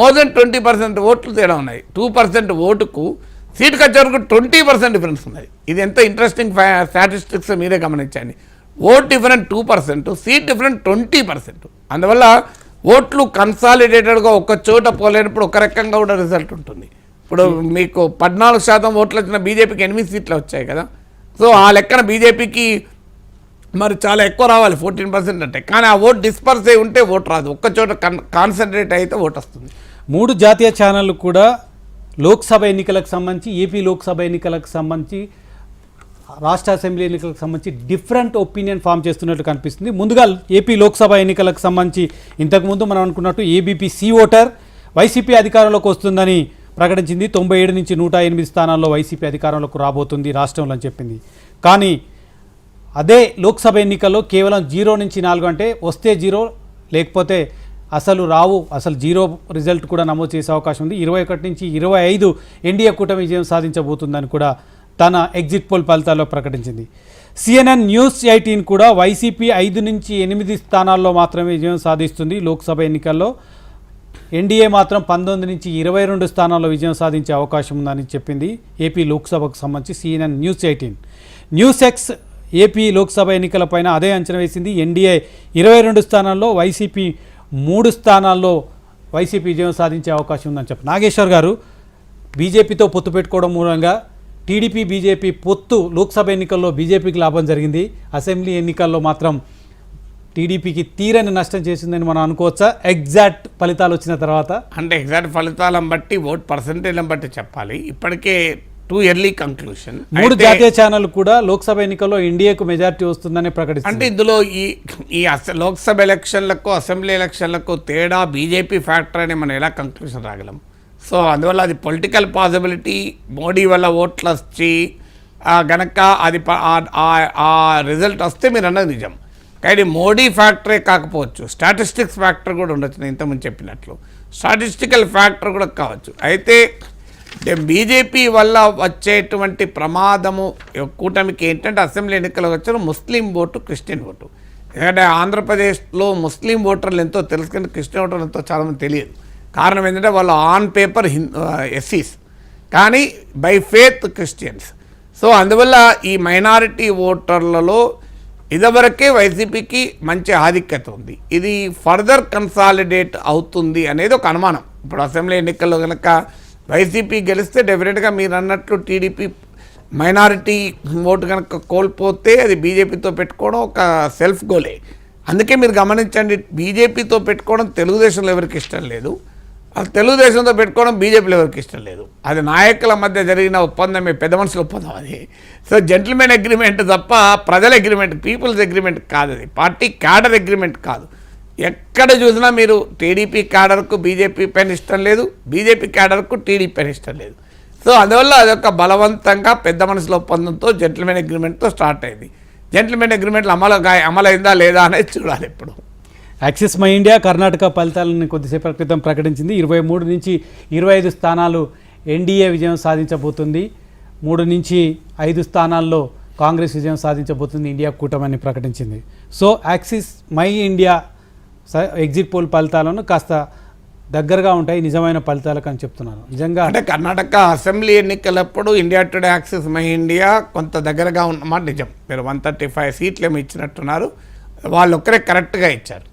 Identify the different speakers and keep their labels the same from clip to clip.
Speaker 1: More than twenty percent ఓట్లు తేడా ఉన్నాయి. టూ పర్సెంట్ ఓటుకు సీట్ ఖర్చు వరకు ట్వంటీ పర్సెంట్ డిఫరెన్స్ ఉన్నది. ఇది ఎంత ఇంట్రెస్టింగ్ స్టాటిస్టిక్స్ మీరే గమనించండి. Vote different two percent seat different twenty percent. అందువల్ల ఓట్లు కన్సాలిడేటెడ్గా ఒక చోట పోలేనప్పుడు ఒక రకంగా కూడా రిజల్ట్ ఉంటుంది. ఇప్పుడు మీకు పద్నాలుగు శాతం ఓట్లు వచ్చిన బీజేపీకి ఎనిమిది సీట్లు వచ్చాయి కదా. సో ఆ లెక్కన బీజేపీకి మరి చాలా ఎక్కువ రావాలి ఫోర్టీన్ పర్సెంట్ అంటే. కానీ ఆ ఓట్ డిస్పర్స్ అయి ఉంటే ఓట్ రాదు. ఒక్క చోట కన్ కాన్సన్ట్రేట్ అయితే ఓట్ వస్తుంది.
Speaker 2: మూడు జాతీయ ఛానళ్ళు కూడా లోక్సభ ఎన్నికలకు సంబంధించి ఏపీ లోక్సభ ఎన్నికలకు సంబంధించి రాష్ట్ర అసెంబ్లీ ఎన్నికలకు సంబంధించి డిఫరెంట్ ఒపీనియన్ ఫామ్ చేస్తున్నట్లు కనిపిస్తుంది. ముందుగా ఏపీ లోక్సభ ఎన్నికలకు సంబంధించి ఇంతకుముందు మనం అనుకున్నట్టు ఏబీపీ సి ఓటర్ వైసీపీ అధికారంలోకి వస్తుందని ప్రకటించింది. తొంభై ఏడు నుంచి నూట ఎనిమిది స్థానాల్లో వైసీపీ అధికారంలోకి రాబోతుంది రాష్ట్రంలో అని చెప్పింది. కానీ అదే లోక్సభ ఎన్నికల్లో కేవలం జీరో నుంచి నాలుగు అంటే వస్తే జీరో లేకపోతే అసలు రావు అసలు జీరో రిజల్ట్ కూడా నమోదు చేసే అవకాశం ఉంది. ఇరవై ఒకటి నుంచి ఇరవై ఐదు ఎన్డీఏ కూటమి విజయం సాధించబోతుందని కూడా తన ఎగ్జిట్ పోల్ ఫలితాల్లో ప్రకటించింది. సిఎన్ఎన్ న్యూస్ ఎయిటీన్ కూడా వైసీపీ ఐదు నుంచి ఎనిమిది స్థానాల్లో మాత్రమే విజయం సాధిస్తుంది లోక్సభ ఎన్నికల్లో. ఎన్డీఏ మాత్రం పంతొమ్మిది నుంచి ఇరవై రెండు స్థానాల్లో విజయం సాధించే అవకాశం ఉందని చెప్పింది ఏపీ లోక్సభకు సంబంధించి CNN news eighteen. News X AP Lok Sabha ఎన్నికలపైన అదే అంచనా వేసింది. ఎన్డీఏ ఇరవై రెండు స్థానాల్లో వైసీపీ మూడు స్థానాల్లో వైసీపీ విజయం సాధించే అవకాశం ఉందని చెప్పి. నాగేశ్వర్ గారు బీజేపీతో పొత్తు పెట్టుకోవడం మూలంగా టీడీపీ బీజేపీ పొత్తు లోక్సభ ఎన్నికల్లో బీజేపీకి లాభం జరిగింది. అసెంబ్లీ ఎన్నికల్లో మాత్రం టీడీపీకి తీరని నష్టం చేసిందని మనం అనుకోవచ్చా? ఎగ్జాక్ట్ ఫలితాలు వచ్చిన తర్వాత.
Speaker 1: అంటే ఎగ్జాక్ట్ ఫలితాలను బట్టి ఓట్ పర్సంటేజ్లను బట్టి చెప్పాలి. ఇప్పటికే టూ ఇయర్లీ కంక్లూషన్
Speaker 2: మూడు జాతీయ ఛానల్ కూడా లోక్సభ ఎన్నికల్లో ఎన్డీఏకు మెజారిటీ వస్తుందని ప్రకటిస్తుంది.
Speaker 1: అంటే ఇందులో ఈ ఈ అస- లోక్సభ ఎలక్షన్లకు అసెంబ్లీ ఎలక్షన్లకు తేడా బీజేపీ ఫ్యాక్టర్ అని మనం ఎలా కంక్లూషన్ రాగలం? సో అందువల్ల అది పొలిటికల్ పాసిబిలిటీ మోడీ వల్ల ఓట్లు వచ్చి గనక అది ఆ రిజల్ట్ వస్తే మీరు అన్నది నిజం. కానీ మోడీ ఫ్యాక్టరే కాకపోవచ్చు. స్టాటిస్టిక్స్ ఫ్యాక్టర్ కూడా ఉండొచ్చు నేను ఇంతకుముందు చెప్పినట్లు. స్టాటిస్టికల్ ఫ్యాక్టర్ కూడా కావచ్చు. అయితే అంటే బీజేపీ వల్ల వచ్చేటువంటి ప్రమాదము కూటమికి ఏంటంటే అసెంబ్లీ ఎన్నికలు వచ్చిన ముస్లిం ఓటు క్రిస్టియన్ ఓటు. ఎందుకంటే ఆంధ్రప్రదేశ్లో ముస్లిం ఓటర్లు ఎంతో తెలుసు కానీ క్రిస్టియన్ ఓటర్లు ఎంతో చాలామంది తెలియదు. కారణం ఏంటంటే వాళ్ళు ఆన్ పేపర్ ఎస్సీస్. కానీ బై ఫేత్ క్రిస్టియన్స్. సో అందువల్ల ఈ మైనారిటీ ఓటర్లలో ఇదివరకే వైసీపీకి మంచి ఆధిక్యత ఉంది. ఇది ఫర్దర్ కన్సాలిడేట్ అవుతుంది అనేది ఒక అనుమానం. ఇప్పుడు అసెంబ్లీ ఎన్నికల్లో కనుక వైసీపీ గెలిస్తే డెఫినెట్గా మీరు అన్నట్లు టీడీపీ మైనారిటీ ఓటు కనుక కోల్పోతే అది బీజేపీతో పెట్టుకోవడం ఒక సెల్ఫ్ గోలే అందుకే మీరు గమనించండి బీజేపీతో పెట్టుకోవడం తెలుగుదేశంలో ఎవరికి ఇష్టం లేదు. అసలు తెలుగుదేశంతో పెట్టుకోవడం బీజేపీలో ఎవరికి ఇష్టం లేదు. అది నాయకుల మధ్య జరిగిన ఒప్పందమే పెద్ద మనుషుల ఒప్పందం అది. సో జెంటిల్మెన్ అగ్రిమెంట్ తప్ప ప్రజల అగ్రిమెంట్ పీపుల్స్ అగ్రిమెంట్ కాదు అది. పార్టీ క్యాడర్ అగ్రిమెంట్ కాదు. ఎక్కడ చూసినా మీరు టీడీపీ క్యాడర్కు బీజేపీ పైన ఇష్టం లేదు బీజేపీ క్యాడర్కు టీడీపీ పైన ఇష్టం లేదు. సో అందువల్ల అదొక బలవంతంగా పెద్ద మనసుల ఒప్పందంతో జెంటిల్మెన్ అగ్రిమెంట్తో స్టార్ట్ అయింది. జెంటిల్మెన్ అగ్రిమెంట్లు అమలు అమలైందా లేదా అనేది చూడాలి ఇప్పుడు.
Speaker 2: యాక్సిస్ మై ఇండియా కర్ణాటక ఫలితాలను కొద్దిసేపటి క్రితం ప్రకటించింది. ఇరవై మూడు నుంచి ఇరవై ఐదు స్థానాలు ఎన్డీఏ విజయం సాధించబోతుంది. మూడు నుంచి ఐదు స్థానాల్లో కాంగ్రెస్ విజయం సాధించబోతుంది. ఇండియా కూటమని ప్రకటించింది. So Axis My India exit poll ఫలితాలను కాస్త దగ్గరగా ఉంటాయి నిజమైన ఫలితాలకు అని చెప్తున్నాను నిజంగా
Speaker 1: అంటే కర్ణాటక అసెంబ్లీ ఎన్నికలప్పుడు India Today Axis My India కొంత దగ్గరగా ఉన్నమాట నిజం. మీరు వన్ థర్టీ ఫైవ్ సీట్లు ఏమి ఇచ్చినట్టున్నారు. వాళ్ళు ఒక్కరే కరెక్ట్గా ఇచ్చారు.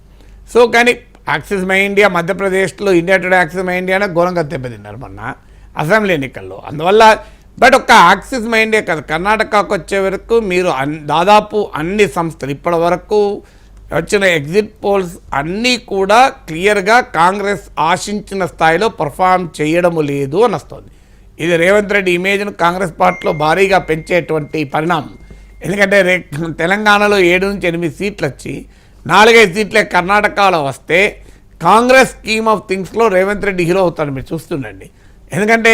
Speaker 1: సో కానీ యాక్సిస్ మై ఇండియా మధ్యప్రదేశ్లో ఇండియా టుడే యాక్సిస్ మై ఇండియానే ఘోరంగా దెబ్బతిన్నారు మొన్న అసెంబ్లీ ఎన్నికల్లో. అందువల్ల బట్ ఒక్క యాక్సిస్ మై ఇండియా కాదు కర్ణాటకకు వచ్చే వరకు మీరు అన్ దాదాపు అన్ని సంస్థలు ఇప్పటి వరకు వచ్చిన ఎగ్జిట్ పోల్స్ అన్నీ కూడా క్లియర్గా కాంగ్రెస్ ఆశించిన స్థాయిలో పర్ఫామ్ చేయడము లేదు అని వస్తుంది. ఇది రేవంత్ రెడ్డి ఇమేజ్ను కాంగ్రెస్ పార్టీలో భారీగా పెంచేటువంటి పరిణామం. ఎందుకంటే రే తెలంగాణలో ఏడు నుంచి ఎనిమిది సీట్లు వచ్చి నాలుగైదు సీట్లే కర్ణాటకలో వస్తే కాంగ్రెస్ స్కీమ్ ఆఫ్ థింగ్స్లో రేవంత్ రెడ్డి హీరో అవుతాడు మీరు చూస్తుండండి. ఎందుకంటే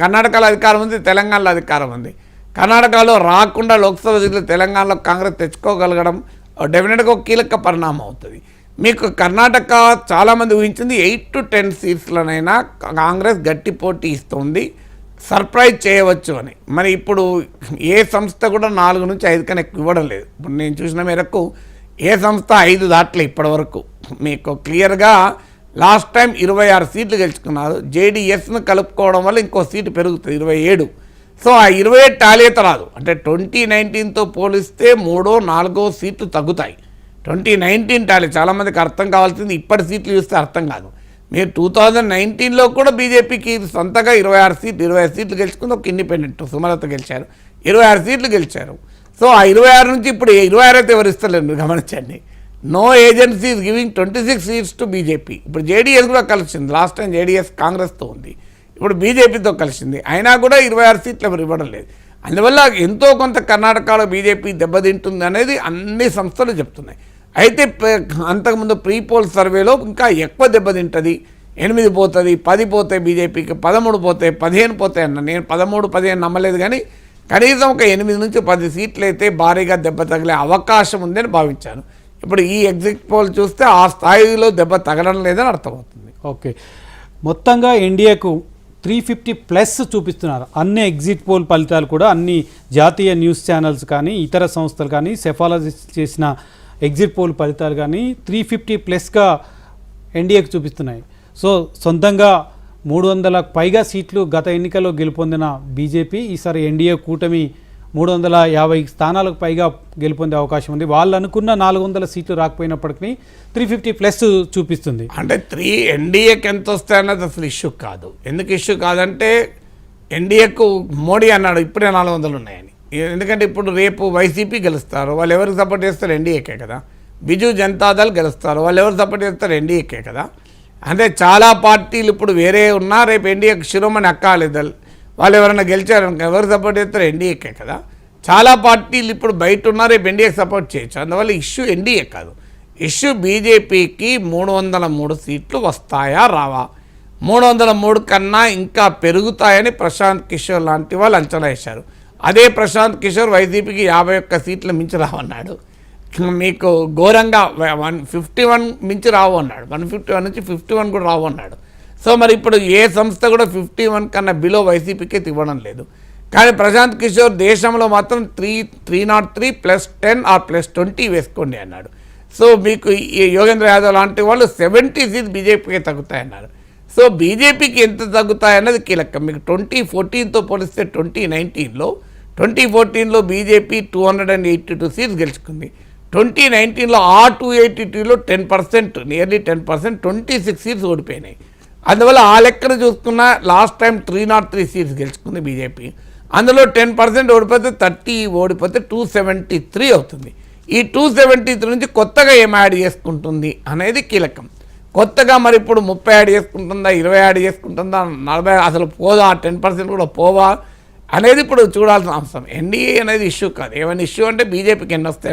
Speaker 1: కర్ణాటకలో అధికారం ఉంది తెలంగాణలో అధికారం ఉంది. కర్ణాటకలో రాకుండా లోక్సభ సీట్లు తెలంగాణలో కాంగ్రెస్ తెచ్చుకోగలగడం Oh, డెఫినెట్గా ఒక కీలక పరిణామం అవుతుంది. మీకు కర్ణాటక చాలామంది ఊహించింది ఎయిట్ టు టెన్ సీట్స్లోనైనా కాంగ్రెస్ గట్టి పోటీ ఇస్తుంది. సర్ప్రైజ్ చేయవచ్చు అని. మరి ఇప్పుడు ఏ సంస్థ కూడా నాలుగు నుంచి ఐదు కన్నా ఎక్కువ ఇవ్వడం లేదు. ఇప్పుడు నేను చూసిన మేరకు ఏ సంస్థ ఐదు దాటలే ఇప్పటివరకు. మీకు క్లియర్గా లాస్ట్ టైం ఇరవై ఆరు సీట్లు గెలుచుకున్నారు. జేడీఎస్ను కలుపుకోవడం వల్ల ఇంకో సీటు పెరుగుతుంది ఇరవై ఏడు. సో ఆ ఇరవై ఏడు టాలీత రాదు అంటే ట్వంటీ నైన్టీన్తో పోలిస్తే మూడో నాలుగో సీట్లు తగ్గుతాయి. ట్వంటీ నైన్టీన్ టాలీ చాలామందికి అర్థం కావాల్సింది ఇప్పటి సీట్లు చూస్తే అర్థం కాదు. మీరు టూ థౌజండ్ నైన్టీన్లో కూడా బీజేపీకి సొంతగా ఇరవై ఆరు సీట్లు ఇరవై ఐదు సీట్లు గెలుచుకుంది. ఒక ఇండిపెండెంట్ సుమలత గెలిచారు. ఇరవై ఆరు సీట్లు గెలిచారు. సో ఆ ఇరవై ఆరు నుంచి ఇప్పుడు ఇరవై ఆరు అయితే ఎవరు ఇస్తలేరు? గమనించండి. No agency is giving twenty six seats to BJP ఇప్పుడు జేడీఎస్ కూడా కలిసింది. లాస్ట్ టైం జేడీఎస్ కాంగ్రెస్తో ఉంది. ఇప్పుడు బీజేపీతో కలిసింది. అయినా కూడా ఇరవై ఆరు సీట్లు ఎవరు ఇవ్వడం లేదు అందువల్ల ఎంతో కొంత కర్ణాటకలో బీజేపీ దెబ్బతింటుంది అనేది అన్ని సంస్థలు చెప్తున్నాయి. అయితే అంతకుముందు ప్రీ పోల్ సర్వేలో ఇంకా ఎక్కువ దెబ్బతింటుంది. ఎనిమిది పోతుంది పది పోతాయి బీజేపీకి పదమూడు పోతాయి పదిహేను పోతాయి అన్న. నేను పదమూడు పదిహేను నమ్మలేదు కానీ కనీసం ఒక ఎనిమిది నుంచి పది సీట్లు అయితే భారీగా దెబ్బ తగిలే అవకాశం ఉందని భావించాను. ఇప్పుడు ఈ ఎగ్జిట్ పోల్ చూస్తే ఆ స్థాయిలో దెబ్బ తగలడం లేదని అర్థమవుతుంది.
Speaker 2: ఓకే. మొత్తంగా ఎన్డీఏకు త్రీ ఫిఫ్టీ ప్లస్ చూపిస్తున్నారు. అన్ని ఎగ్జిట్ పోల్ ఫలితాలు కూడా అన్ని జాతీయ న్యూస్ ఛానల్స్ కానీ ఇతర సంస్థలు కానీ సెఫాలజిస్ట్ చేసిన ఎగ్జిట్ పోల్ ఫలితాలు కానీ త్రీ ఫిఫ్టీ ప్లస్గా ఎన్డీఏకి చూపిస్తున్నాయి. సో సొంతంగా మూడు వందల పైగా సీట్లు గత ఎన్నికల్లో గెలుపొందిన బీజేపీ ఈసారి ఎన్డీఏ కూటమి మూడు వందల యాభై స్థానాలకు పైగా గెలుపొందే అవకాశం ఉంది. వాళ్ళు అనుకున్న నాలుగు వందల సీట్లు రాకపోయినప్పటికీ త్రీ ఫిఫ్టీ ప్లస్ చూపిస్తుంది.
Speaker 1: అంటే త్రీ ఎన్డీఏకి ఎంత వస్తాయన్నది అసలు ఇష్యూ కాదు. ఎందుకు ఇష్యూ కాదంటే ఎన్డీఏకు మోడీ అన్నాడు ఇప్పుడే నాలుగు వందలు ఉన్నాయని. ఎందుకంటే ఇప్పుడు రేపు వైసీపీ గెలుస్తారు వాళ్ళు ఎవరికి సపోర్ట్ చేస్తారు ఎన్డీఏకే కదా. బిజు జనతాదళ్ గెలుస్తారు వాళ్ళు ఎవరు సపోర్ట్ చేస్తారు ఎన్డీఏకే కదా. అంటే చాలా పార్టీలు ఇప్పుడు వేరే ఉన్నా రేపు ఎన్డీఏకి శిరోమణి అక్కాలిదల్ వాళ్ళు ఎవరైనా గెలిచారు ఎవరు సపోర్ట్ చేస్తారు? ఎన్డీఏకే కదా. చాలా పార్టీలు ఇప్పుడు బయట ఉన్నారు రేపు ఎన్డీఏకి సపోర్ట్ చేయొచ్చు. అందువల్ల ఇష్యూ ఎన్డీఏ కాదు. ఇష్యూ బీజేపీకి మూడు వందల మూడు సీట్లు వస్తాయా రావా? మూడు వందల మూడు కన్నా ఇంకా పెరుగుతాయని ప్రశాంత్ కిషోర్ లాంటి వాళ్ళు అంచనా వేశారు. అదే ప్రశాంత్ కిషోర్ వైసీపీకి యాభై ఒక్క సీట్లు మించి రావన్నాడు. మీకు ఘోరంగా వన్ ఫిఫ్టీ వన్ మించి రావు అన్నాడు వన్ ఫిఫ్టీ వన్ నుంచి ఫిఫ్టీ వన్ కూడా రావు అన్నాడు సో మరి ఇప్పుడు ఏ సంస్థ కూడా ఫిఫ్టీ వన్ కన్నా బిలో వైసీపీకే ఇవ్వడం లేదు. కానీ ప్రశాంత్ కిషోర్ దేశంలో మాత్రం three three not three plus ten or plus twenty వేసుకోండి అన్నాడు. సో మీకు ఈ యోగేంద్ర యాదవ్ లాంటి వాళ్ళు సెవెంటీ సీట్ బీజేపీకి తగ్గుతాయన్నారు. సో బీజేపీకి ఎంత తగ్గుతాయన్నది కీలకం. మీకు ట్వంటీ ఫోర్టీన్తో పోలిస్తే ట్వంటీ నైన్టీన్లో ట్వంటీ ఫోర్టీన్లో BJP two hundred and eighty two seats గెలుచుకుంది. ట్వంటీ నైన్టీన్లో ఆ టూ ఎయిటీ టూలో ten percent nearly ten percent twenty six seats ఓడిపోయినాయి. అందువల్ల ఆ లెక్కన చూసుకున్న last time three not three seats గెలుచుకుంది బీజేపీ అందులో టెన్ పర్సెంట్ ఓడిపోతే థర్టీ ఓడిపోతే టూ సెవెంటీ త్రీ అవుతుంది. ఈ టూ సెవెంటీ త్రీ నుంచి కొత్తగా ఏం యాడ్ చేసుకుంటుంది అనేది కీలకం. కొత్తగా మరి ఇప్పుడు ముప్పై యాడ్ చేసుకుంటుందా ఇరవై యాడ్ చేసుకుంటుందా నలభై అసలు పోదా టెన్ పర్సెంట్ కూడా పోవా అనేది ఇప్పుడు చూడాల్సిన అంశం. ఎన్డీఏ అనేది ఇష్యూ కాదు. ఏమైనా ఇష్యూ అంటే బీజేపీకి ఎన్ని వస్తాయి